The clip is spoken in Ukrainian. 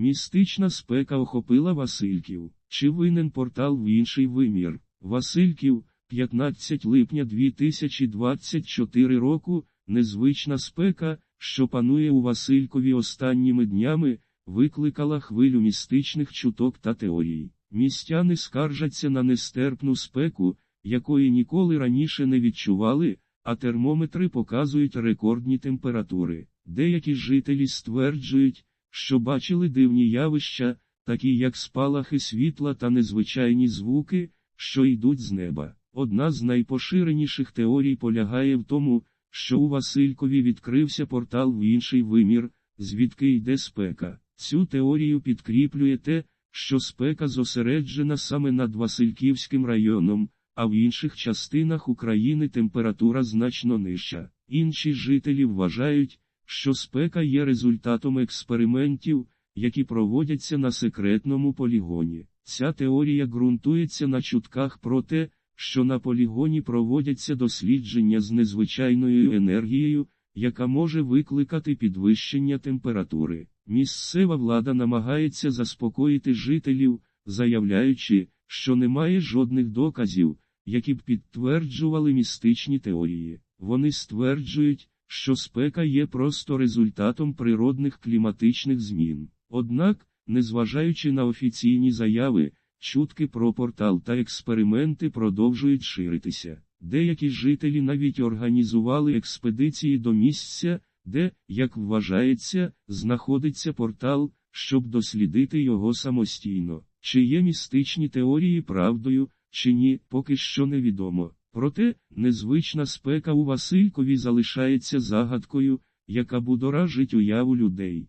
Містична спека охопила Васильків. Чи винен портал в інший вимір? Васильків, 15 липня 2024 року, незвична спека, що панує у Василькові останніми днями, викликала хвилю містичних чуток та теорій. Містяни скаржаться на нестерпну спеку, якої ніколи раніше не відчували, а термометри показують рекордні температури. Деякі жителі стверджують, що бачили дивні явища, такі як спалахи світла та незвичайні звуки, що йдуть з неба. Одна з найпоширеніших теорій полягає в тому, що у Василькові відкрився портал в інший вимір, звідки йде спека. Цю теорію підкріплює те, що спека зосереджена саме над Васильківським районом, а в інших частинах України температура значно нижча. Інші жителі вважають, що спека є результатом експериментів, які проводяться на секретному полігоні. Ця теорія ґрунтується на чутках про те, що на полігоні проводяться дослідження з незвичайною енергією, яка може викликати підвищення температури. Місцева влада намагається заспокоїти жителів, заявляючи, що немає жодних доказів, які б підтверджували містичні теорії. Вони стверджують, що спека є просто результатом природних кліматичних змін. Однак, незважаючи на офіційні заяви, чутки про портал та експерименти продовжують ширитися. Деякі жителі навіть організували експедиції до місця, де, як вважається, знаходиться портал, щоб дослідити його самостійно. Чи є містичні теорії правдою, чи ні, поки що невідомо. Проте, незвична спека у Василькові залишається загадкою, яка будоражить уяву людей.